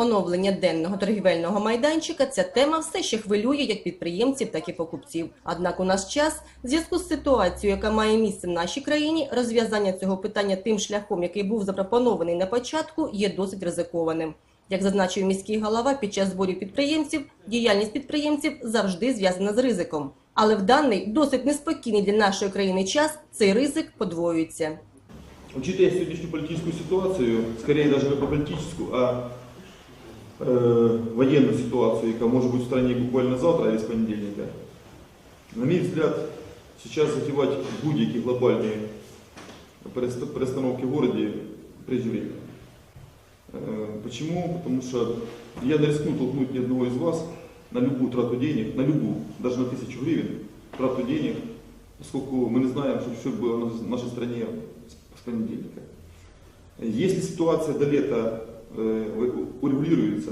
Оновлення денного торгівельного майданчика ця тема все ще хвилює як підприємців, так і покупців. Однак у наш час, в зв'язку з ситуацією, яка має місце в нашій країні, розв'язання цього питання тим шляхом, який був запропонований на початку, є досить ризикованим. Як зазначив міський голова, під час зборів підприємців діяльність підприємців завжди зв'язана з ризиком. Але в даний досить неспокійний для нашої країни час цей ризик подвоюється. Учитывая сегодняшнюю политическую ситуацию, скорее даже не политическую, а военную ситуацию, яка может быть в стране буквально завтра или с понедельника, на мой взгляд, сейчас затевать будь-які глобальні перест- перестановки в городе преждевременно. Э, Почему? Потому что я не рискну толкнуть ни одного из вас на любую трату денег, на любую, даже на тысячу гривен трату денег, поскольку мы не знаем, что все было в нашей стране с с понедельника. Если ситуация до лета э, вы- урегулируется,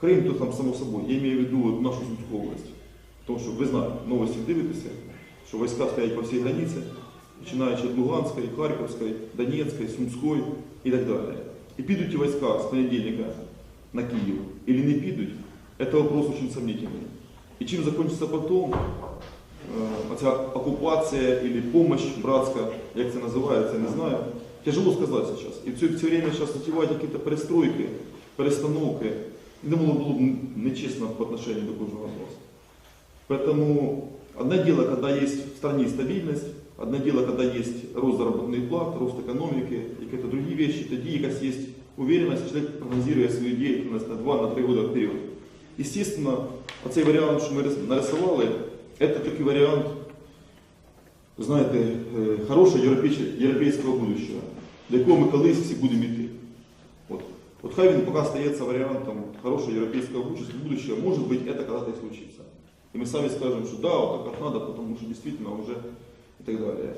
Крым, то там само собой, я имею в виду вот нашу Сумскую область. Тому що ви знаєте, новості дивитеся, що війська стоять по всій границі, починаючи від Луганської, Харківської, Донецької, Сумської і так далі. І підуть ті війська з понедільника на Київ, або не підуть, це вопрос дуже сомнительний. І чим закінчиться потім, Э, оця оккупация или помощь братская, як це називається, не знаю. Тяжело сказать сейчас. И все, все время сейчас затевать какие-то перестройки, перестановки, я думаю, было бы нечестно по отношению до кожного из вас. Поэтому одно дело, когда есть в стране стабильность, одно дело, когда есть рост заработных плат, рост экономики и какие-то другие вещи, тоді якась есть уверенность, человек прогнозируя свою деятельность на 2-3 года вперед. Естественно, оцей варіант, що ми рис- нарисували, це такий варіант, знаєте, е, хорошого європейського- європейського будущего, до якого ми колись всі будемо йти. От. От хай він поки стається варіантом хорошего европейского будущего, может быть, это когда-то и случится. И мы сами скажем, что да, вот так как надо, потому что действительно уже и так далее.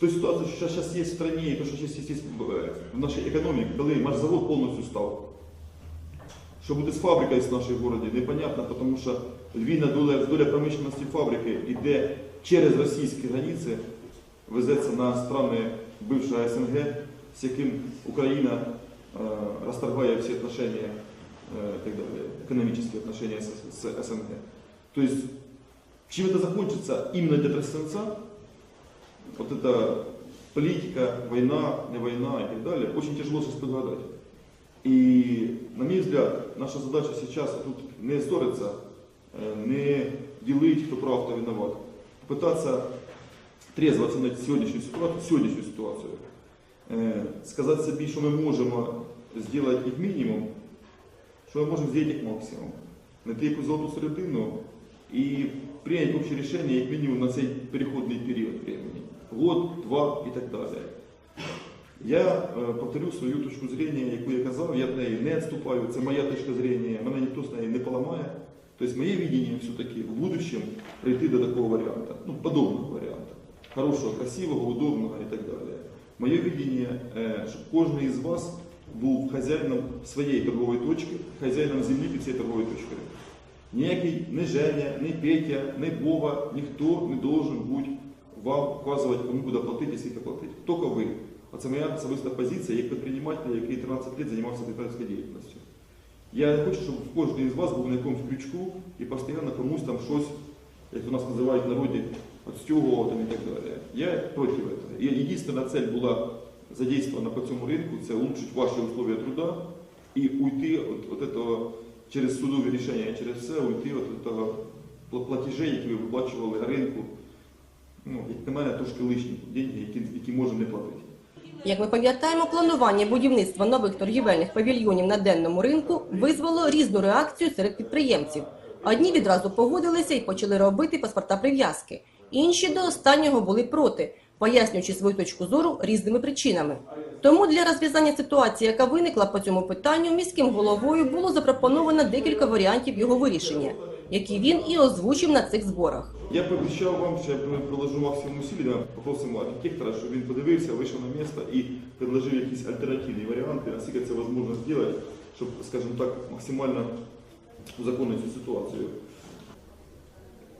То есть ситуация, что сейчас есть в стране, и то, что сейчас есть в- в нашей экономике, коли машзавод полностью стал. Що буде з фабрикою в нашій городі, непонятно, тому що львівна доля, доля промишленості фабрики йде через російські границі, везеться на страни бившого СНГ, з яким Україна е, розторгає всі отношения, е, так далі, економічні отношения з, з СНГ. Тобто, чим це закончится именно для Тростенца, вот эта политика, война, не война и так далее, очень тяжело сейчас предугадать. И, на мой взгляд, наша задача сейчас тут не ссориться, э, не делить, кто прав, кто виноват. Попытаться трезво оценить сьогоднішню ситуацію, сьогоднішню ситуацію. Е, Сказати собі, що ми можемо зробити як мінімум, що ми можемо зробити як максимум. Знайти якусь золоту середину і прийняти общее рішення як мінімум на цей переходний період времени. Год, два і так далі. Я е, повторю свою точку зрения, яку я казав, я від неї не відступаю, це моя точка зрения, мене ніхто з неї не поламає. Тобто моє видение все-таки в будущем прийти до такого варіанту, ну, подобного варіанту. Хорошого, красивого, удобного і так далі. Моє видение, щоб кожен із вас був хазяїном своєї торгової точки, хазяїном землі під цією торговою точкою. Ніякий ні Женя, ні Петя, ні Вова, ніхто не должен бути вам вказувати, кому буде платити і скільки платити. Тільки ви. Оце моя особиста позиція як підприємателя, який 13 років займався підприємською діяльністю. Я не хочу, щоб кожен із вас був на якомусь крючку і постійно комусь там щось, як у нас називають в народі, відстягував там і так далі. Я проти цього. І єдина цель була задействована по цьому ринку, це улучшити ваші условия труда і уйти от, от этого, через судові рішення, через все, уйти от этого пла- платежей, які ви виплачували ринку. Ну, як на мене, трошки лишні деньги, які, які можемо не платити. Як ми пам'ятаємо, планування будівництва нових торгівельних павільйонів на денному ринку визвало різну реакцію серед підприємців. Одні відразу погодилися і почали робити паспорта прив'язки. Інші до останнього були проти, пояснюючи свою точку зору різними причинами. Тому для розв'язання ситуації, яка виникла по цьому питанню, міським головою було запропоновано декілька варіантів його вирішення, які він і озвучив на цих зборах. Я пообіцяв вам, що я приложу максимум усилий, попросимо архітектора, щоб він подивився, вийшов на місце і предложив якісь альтернативні варіанти, наскільки це можливо зробити, щоб, скажімо так, максимально узаконити цю ситуацію.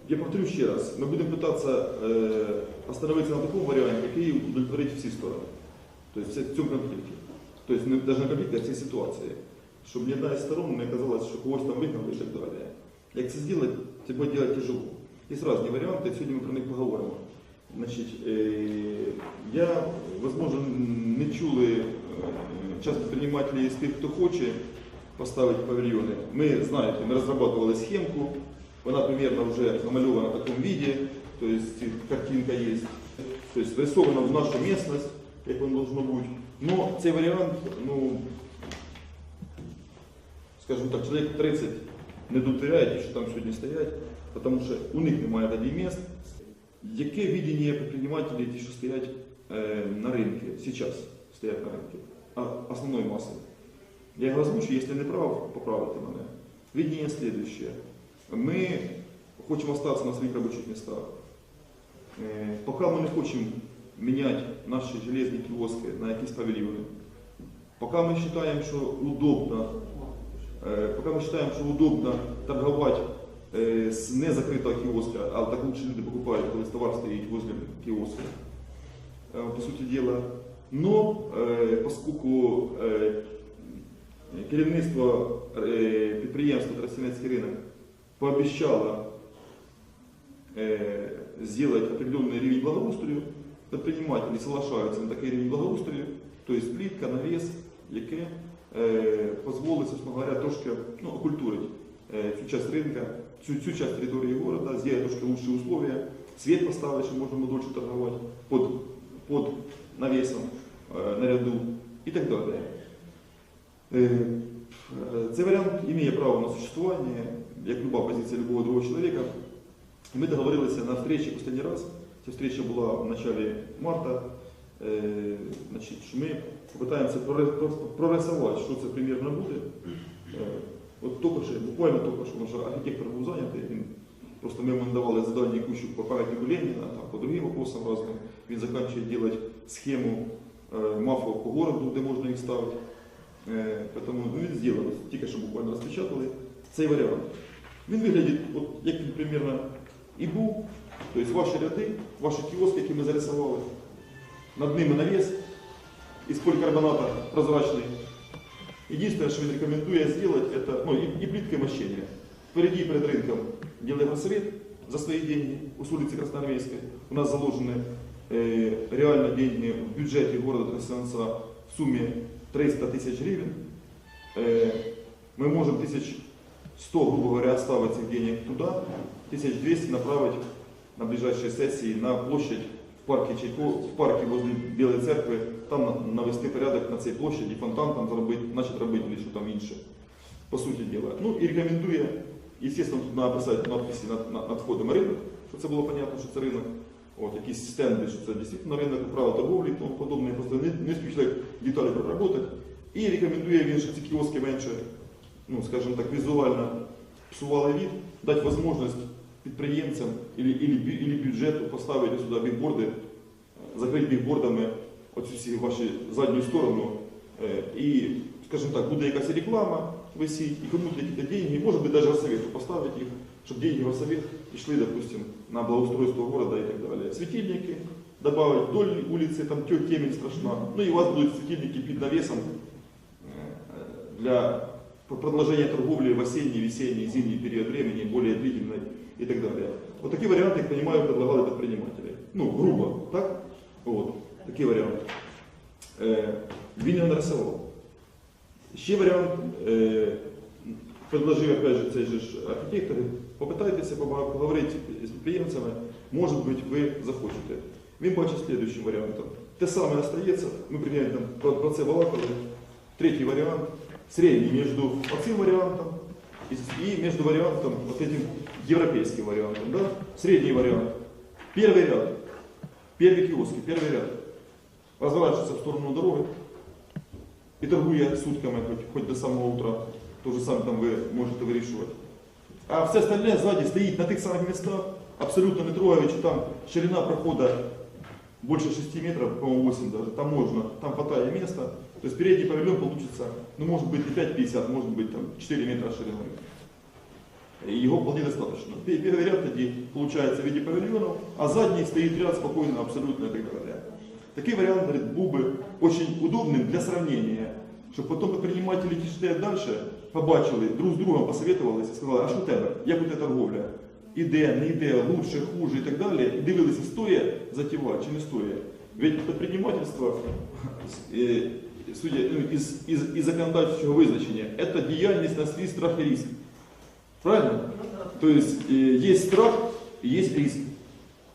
Я повторю ще раз, ми будемо питатися е, остановитися на такому варіанті, який удовлетворить всі сторони. Тобто в цьому конфлікті. Тобто не навіть на конфлікті, а в цій ситуації. щоб ні одна із сторон не казалась, що когось там вигнали і так далі. Як це зробити, це буде робити тяжело. Є різні варіанти, сьогодні ми про них поговоримо. Значить, е, я, возможно, не чули е, час предпринимателей з тих, хто хоче поставити павільйони. Ми, знаєте, ми розробляли схемку, вона примерно вже намальована в такому виді, то есть картинка є. То есть рисована в нашу местность, як воно должно бути. Но цей варіант, ну, скажімо так, чоловік 30 не довіряють, що там сьогодні стоять, тому що у них немає тоді місць. Яке видіння предпринимателей, ті, що стоять е, на ринку, зараз стоять на ринку, а, основної маси? Я його озвучу, якщо не прав, поправите мене. Видение следующее. Мы хотим остаться на своих рабочих местах. Э, Пока мы не хотим менять наши железные киоски на якісь павильоны, пока мы считаем, что удобно, э, пока мы считаем, что удобно торговать э, с незакрытого киоска, а так лучше люди покупают, когда товар стоит возле киоска, э, по сути дела. Но э, поскольку э, керівництво е, підприємства Тростянецький ринок пообещало э, сделать определенный рівень благоустрою, предприниматели соглашаются на такий рівень благоустрою, то есть плитка, навес, яке е, дозволить, собственно говоря, трошки ну, окультурити е, цю часть ринка, цю, цю часть території города, зробити трошки лучші условия, світ поставити, щоб можна дольше торгувати під, під навесом е, наряду і так далі. Е, Цей варіант має право на существування, як люба позиція любого другого чоловіка. Ми договорилися на встречі останній раз. Ця встреча була в начале марта. Е, Значить, ми попитаємося прорисувати, що це примірно буде. Е, От тільки що, буквально тільки що, що архітектор був зайнятий, він просто ми давали задання кучу по пам'ятнику Леніна, там, по другим вопросам разным. Він закінчує робити схему е, мафов по городу, де можна їх ставити. Тому ну, він зробив, тільки що буквально розпечатали цей варіант. Він виглядить, от, як він примірно і був. Тобто ваші ряди, ваші кіоски, які ми зарисували, над ними навіс із полікарбоната прозрачний. Единственное, что он рекомендует сделать, это, ну, и, и плиткой мощения. Впереди перед рынком делаем рассвет за свои деньги с улицы Красноармейской. У нас заложены э, реально деньги в бюджете города Тростянца в сумме 300 тысяч гривен. Э, мы можем 1100, грубо говоря, оставить этих денег туда, 1200 направить на ближайшие сессии на площадь в парке Чайко, в парке возле Белой церкви, там на- навести порядок на цій площаді, фонтан там зробити, значить робити що там інше, по суті діла. Ну і рекомендує, естественно, тут треба писати надписи над, над, над входом ринок, щоб це було понятно, що це ринок. От, якісь стенди, що це дійсно ринок, право торговлі і тому подобне, просто не, не спішли деталі проработати. І рекомендує він, щоб ці кіоски менше, ну, скажімо так, візуально псували від, дати можливість підприємцям или, или, бю- или бюджету поставити сюди бігборди, е, закрити бігбордами оцю всі ваші задню сторону. е, І, скажімо так, буде якась реклама висіть, і кому-то якісь деньги, може бути навіть розсовету поставити їх, щоб деньги в розсовет пішли, допустим, на благоустройство города і так далі. Светильники добавить вдоль улицы, там тё- темень страшна. Ну и у вас будут светильники під навесом э, для продолжения торговли в осенний, весенний, зимний период времени, более длительной и так далее. Вот такие варианты, я понимаю, предлагали предприниматели. Ну, грубо, так? Вот, такие варианты. Э, Він його нарисував. Ще варіант, е, предложив, опять же, цей же ж архітектор, попитайтеся побага- поговорити з підприємцями, може бути, ви захочете. Він бачить слідуючим варіантом. Те саме остається, ми примерно про, про це балакали. Третій варіант, середній між оцим варіантом і, і між варіантом, вот этим європейським варіантом. Да? Середній варіант. Перший ряд, перший кіоски, перший ряд. Розворачивается в сторону дороги, і торгує сутками, хоч, хоч до самого утра, то же саме там ви можете вирішувати. А все остальне ззаді стоїть на тих самих містах, абсолютно не трогаючи, там ширина проходу больше 6 метров, по-моему 8 даже, там можно, там хватает места. То есть передний павильон получится, ну может быть не 5,50, может быть там 4 метра шириной. И Его вполне достаточно. Пе- Первый ряд тоді получается в виде павильонов, а задний стоит ряд спокойно, абсолютно и так далее. Такий варіант говорит, був би очень удобним для сравнения. щоб потім предприниматели, які стоять далі, побачили, друг з другом посоветувалися і сказали, а що в тебе, як у тебе торговля? Іде, не йде, лучше, хуже і так далі. І дивилися, стоє затівати чи не стоє. Ведь предпринимательство, е, судя ну, із, із, із законодавчого визначення, це діяльність на свій страх і риск. Правильно? То есть э, есть страх и есть риск.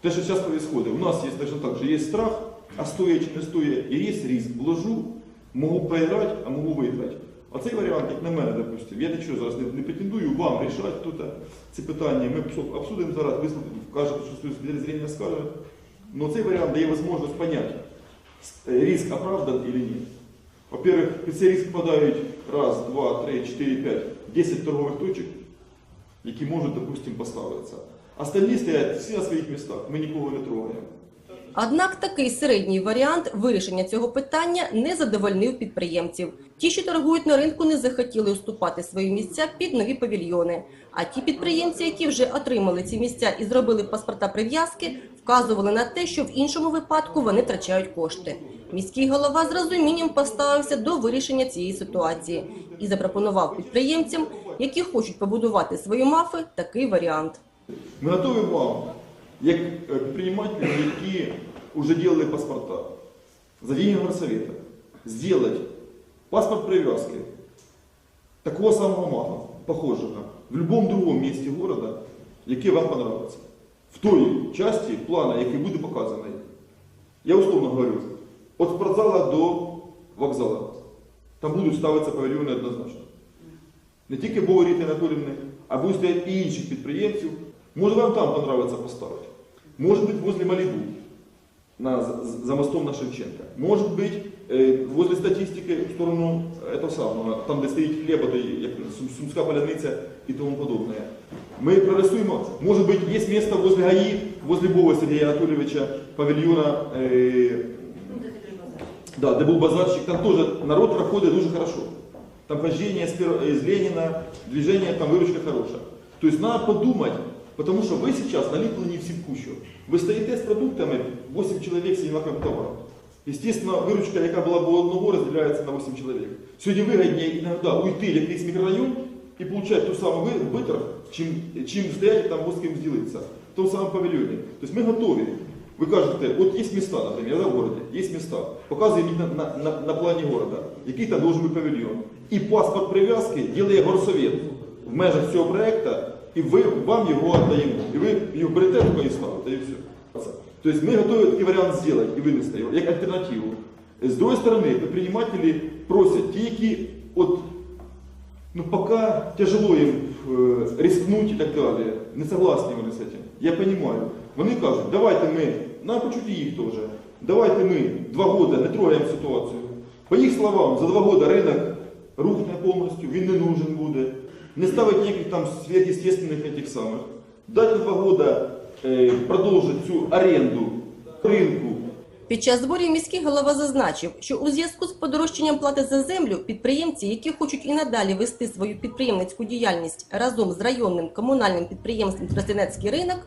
То, что сейчас происходит. У нас есть точно так же. Есть страх, а стоя чи не стоя, і є риск. Вложу, можу проіграти, а можу виграти. А цей варіант, як на мене, допустим, я нічого зараз не, не претендую вам рішати тут ці питання. Ми обсу- обсудимо зараз, висловимо, кажете, що свою зрення скаже. Но цей варіант дає можливість понять, э, риск оправдан или нет. Во-первых, під цей риск попадають раз, два, три, чотири, п'ять, десять торгових точок, Які можуть, допустим, поставитися. Остальні стоять всі на своїх містах, ми нікого не трогаємо. Однак такий середній варіант вирішення цього питання не задовольнив підприємців. Ті, що торгують на ринку, не захотіли уступати свої місця під нові павільйони. А ті підприємці, які вже отримали ці місця і зробили паспорта прив'язки, вказували на те, що в іншому випадку вони втрачають кошти. Міський голова з розумінням поставився до вирішення цієї ситуації і запропонував підприємцям, які хочуть побудувати свої мафи, такий варіант. Ми готові вам, як е, які вже робили паспорта, за деньги горсовета, зробити паспорт прив'язки такого самого мага, похожого, в будь-якому другому місті города, яке вам понравиться. В той часті плана, який буде показаний. Я условно говорю, від спортзала до вокзала. Там будуть ставитися павільйони однозначно. Не тільки Богоріти Анатолівни, а будуть стояти і інших підприємців. Може вам там понравиться поставити. Може бути возле Малібу, на, за, за мостом на Шевченка. Может быть, э, возле статистики в сторону этого самого, там, де стоїть хліба, то як Сум- Сумська поляниця і тому подобне. Ми прорисуємо, може бути, є місце возле ГАИ, возле Бова Сергія Анатолійовича, павільйона, э, да, де був базарчик, там теж народ проходить дуже хорошо. Там хождение с, пер- из Ленина, движение, там выручка хорошая. То есть надо подумать, потому что вы сейчас налипли не всем кучу. Вы стоите с продуктами, 8 человек с одинаковым товаром. Естественно, выручка, яка була б у одного, разделяется на 8 человек. Сьогодні вигідніше иногда уйти в якийсь мікрорайон і получать ту саму ви- витрат, чим, чим стоять там з ким ділитися. В тому самому павільйоні. Тобто ми готові. Ви кажете, от є міста, наприклад, да, в городі, є міста. Показуємо їх на, на, на, на плані города, який там должен бути павільйон. І паспорт прив'язки ділає горсовет в межах цього проекту, і ви, вам його віддаємо. І ви його берете тако і ставите, і все. Тобто ми готові такий варіант зробити і винести його як альтернативу. З другої сторони, предприниматели просять ті, які от ну, пока тяжело им э, рискнуть и так далее. Не согласны вони з этим. Я понимаю. Вони кажуть, давайте ми, нам почути їх теж, давайте ми два года не трогаємо ситуацію. По їх словам, за два года ринок рухне повністю, він не нужен буде. Не ставить ніяких там сверхъестественных этих самих. Дати два года е, продовжити цю оренду ринку Під час зборів міський голова зазначив, що у зв'язку з подорожчанням плати за землю підприємці, які хочуть і надалі вести свою підприємницьку діяльність разом з районним комунальним підприємством Тростянецький ринок,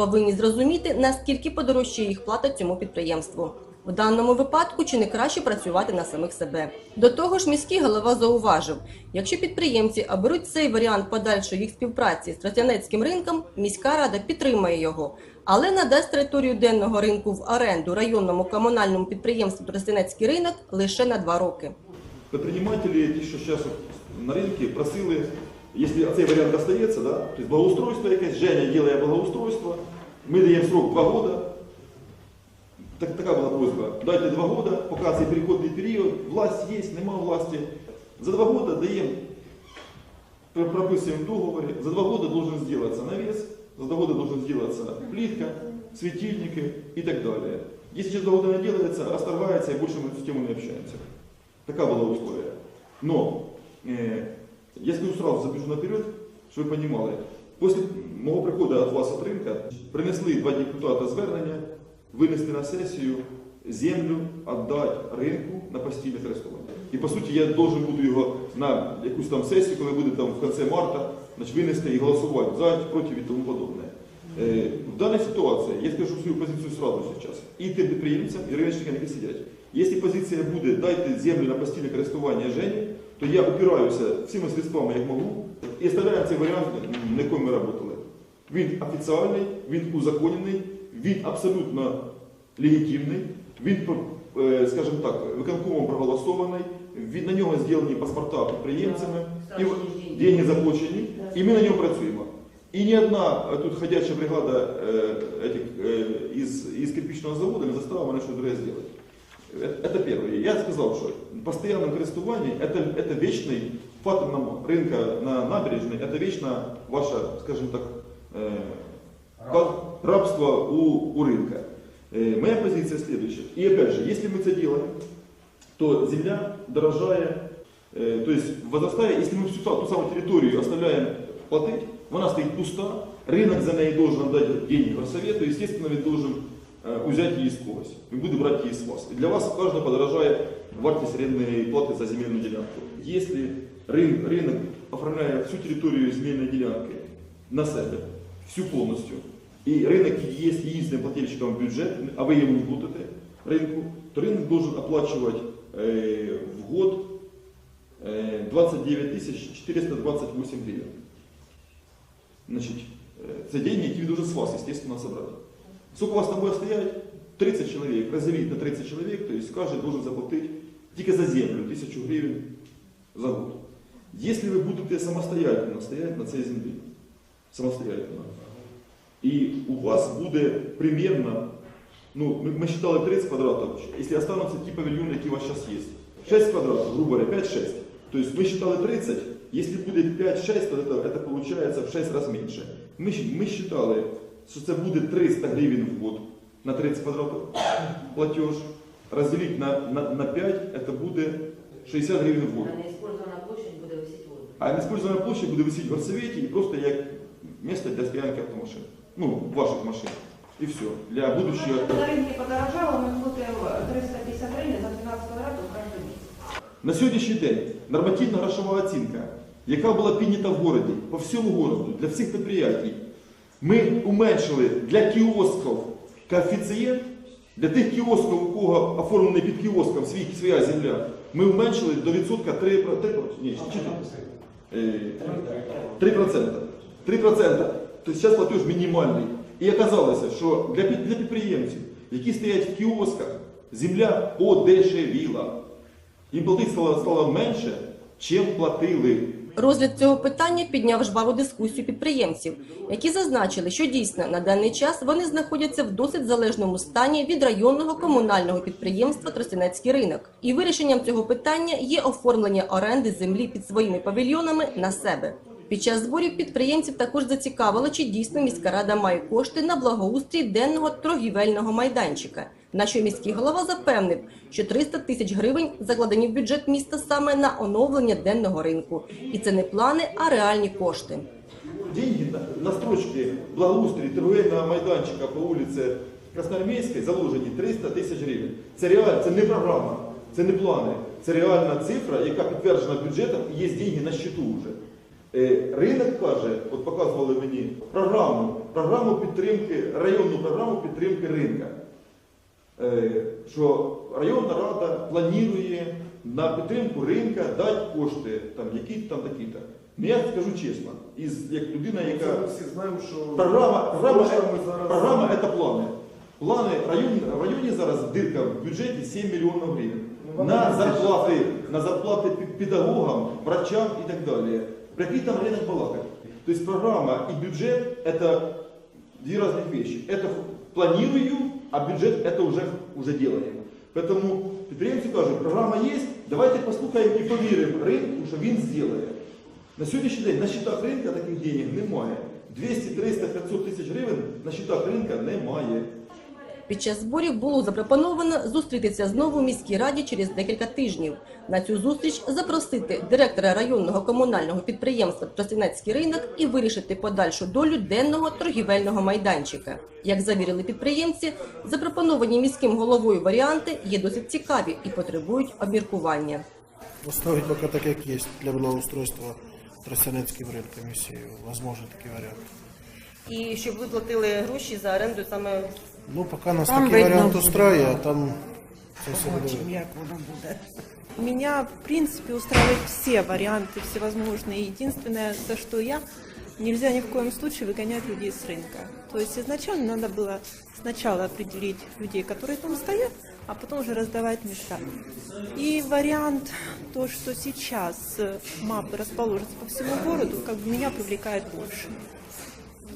повинні зрозуміти, наскільки подорожчає їх плата цьому підприємству. В даному випадку чи не краще працювати на самих себе. До того ж, міський голова зауважив, якщо підприємці оберуть цей варіант подальшої їх співпраці з Тростянецьким ринком, міська рада підтримає його, але надасть територію денного ринку в оренду районному комунальному підприємству Тростянецький ринок лише на два роки. Предприниматели, ті, що зараз на ринку, просили, якщо цей варіант остається, да, тобто благоустройство якесь, Женя ділає благоустройство, ми даємо срок 2 роки. Так, така була просьба. Дайте 2 роки, поки цей переходний період, власть є, нема власті. За 2 роки даємо, пр- прописуємо в договорі, за 2 роки должен сделаться навес, за 2 года должен сделаться плитка, светильники и так далее. Если через 2 года не делается, расторгается и больше мы на эту тему не общаемся. Такая была условия. Но э, я скажу сразу, забежу наперед, чтобы вы понимали. После мого приходу от вас от ринка принесли два депутата звернення винести на сесію землю віддати ринку на постійне користування. І по суті я должен буду його на якусь там сесію, коли буде там в кінці марта, значить, винести і голосувати за, проти і тому подобне. Е, в даній ситуації я скажу свою позицію сразу зараз. І тим підприємцям, і риночникам, які сидять. Якщо позиція буде дайте землю на постійне користування Жені, то я опираюся всіма средствами, як можу, і оставляємо цей варіант, на якому ми працювали. Він офіціальний, він узаконений, він абсолютно легітимний, він, е, скажімо так, виконкомом проголосований, він, на нього зроблені паспорта підприємцями, і деньги заплачені, і ми на ньому працюємо. І ні одна е, тут ходяча бригада е, этих, е, із, із кирпичного заводу не заставила мене щось друге зробити. Это, первое. Я сказал, что в постоянном користувании это, это вечный в паттерном рынка на набережной, это вечно ваше, скажем так, э, рабство у, у рынка. Э, моя позиция следующая. И опять же, если мы это делаем, то земля дорожая, э, то есть возрастая, если мы всю ту самую территорию оставляем платить, она стоит пуста, рынок за ней должен отдать денег в совет, то естественно ведь должен э, взять її з когось. Він буде брати її з вас. І для вас кожного подорожає вартість орендної плати за земельну ділянку. Якщо рин- ринок оформляє всю територію земельної ділянки на себе, всю повністю, і ринок є єдиним плательщиком в бюджет, а ви йому не платите ринку, то ринок должен оплачувати е, в год е, 29 тисяч 428 гривень. Значить, е, це деньги, які він дуже з вас, естественно, собрати. Сколько у вас там будет стоять? 30 человек. Разделить на 30 человек, то есть каждый должен заплатить только за землю 1000 гривен за год. Если вы будете самостоятельно стоять на цій землі, самостоятельно, і у вас буде примерно, ну, ми, ми считали 30 квадратів, якщо останутся ті павільйони, які у вас зараз є. 6 квадратів, грубо говоря, 5-6. То есть мы считали 30, если будет 5-6, то это, это получается в 6 раз меньше. Мы, щ- мы считали, що це буде 300 гривень в год на 30 квадратів платеж, разделить на, на, на 5, это буде 60 гривень в год. А неиспользованная площадь буде висіти воду. А неиспользованная площадь буде висіти в горсовете і просто як місце для стоянки автомашин. Ну, ваших машин. І все. Для будущего. На рынке подорожало, мы платим 350 гривен за 12 квадратов каждый месяц. На сьогоднішній день нормативна грошова оцінка, яка була піднята в городі, по всьому городу, для всіх підприємств, ми уменшили для кіосків коефіцієнт, для тих кіосків, у кого оформлений під кіоском свій, своя земля, ми уменшили до відсотка 3, 3, ні, 4, 3%. 3%. Тобто зараз платеж мінімальний. І оказалося, що для, для підприємців, які стоять в кіосках, земля подешевіла. Їм платити стало, стало менше, чим платили. Розгляд цього питання підняв жваву дискусію підприємців, які зазначили, що дійсно на даний час вони знаходяться в досить залежному стані від районного комунального підприємства Тростянецький ринок. І вирішенням цього питання є оформлення оренди землі під своїми павільйонами на себе. Під час зборів підприємців також зацікавило, чи дійсно міська рада має кошти на благоустрій денного торгівельного майданчика. На міський голова запевнив, що 300 тисяч гривень закладені в бюджет міста саме на оновлення денного ринку. І це не плани, а реальні кошти. Деньги на, строчці благоустрій торговельного майданчика по вулиці Красноармійській заложені 300 тисяч гривень. Це реально, це не програма, це не плани. Це реальна цифра, яка підтверджена бюджетом і є деньги на щиту вже. Е, Ринок каже, от показували мені програму, програму підтримки, районну програму підтримки ринка. Е, Що районна рада планує на підтримку ринка дати кошти, там, які там такі-то. Ну я скажу чесно, із, як людина, яка ми всі знаємо, що Програма, програма, коштами зараз програма – це плани. Плани район, в районі зараз дирка в бюджеті 7 мільйонів гривень. Ну, На не зарплати, на зарплати пі- педагогам, врачам і так далі. Про який там ринок балакать? Тобто програма і бюджет – це дві різні речі. Это планирую, а бюджет это уже, уже делаем. Поэтому підприємці кажуть, програма є, давайте послухаємо і повіримо ринку, що він зробить. На сьогоднішній день на счетах ринка таких денег немає. 200, 300, 500 тисяч гривень на счетах ринка немає. Під час зборів було запропоновано зустрітися знову в міській раді через декілька тижнів. На цю зустріч запросити директора районного комунального підприємства Тростянецький ринок і вирішити подальшу долю денного торгівельного майданчика. Як завірили підприємці, запропоновані міським головою варіанти є досить цікаві і потребують обміркування. Оставить пока так, як є для благоустройства Тростянецьким ринком, якщо возможно такий варіант. І щоб ви платили гроші за оренду саме Ну, пока нас Там такий видно варіант буде. устраивает, а там Це все буде. Побачимо, як воно буде. Меня, в принципе, устраивают все варианты всевозможные. Единственное, за что я, нельзя ни в коем случае выгонять людей с рынка. То есть изначально надо было сначала определить людей, которые там стоят, а потом уже раздавать места. И вариант, то, что сейчас э, мапы расположатся по всему городу, как бы меня привлекает больше.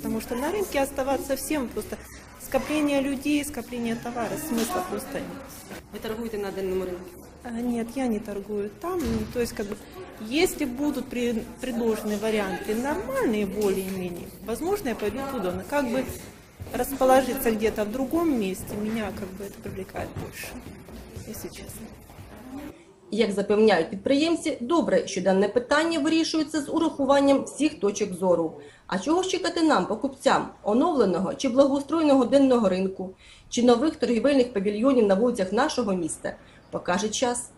Потому что на рынке оставаться всем просто скопление людей, скопление товара, смысла просто нет. Ви торгуєте на денному ринку? А, Нет, я не торгую там. Ну, То есть, как бы, если будут при- предложены варианты нормальные более-менее, возможно, я пойду туда. Но как бы расположиться где-то в другом месте, меня как бы это привлекает больше, если честно. Як запевняють підприємці, добре, що дане питання вирішується з урахуванням всіх точок зору. А чого ж чекати нам, покупцям, оновленого чи благоустроєного денного ринку, чи нових торгівельних павільйонів на вулицях нашого міста, покаже час.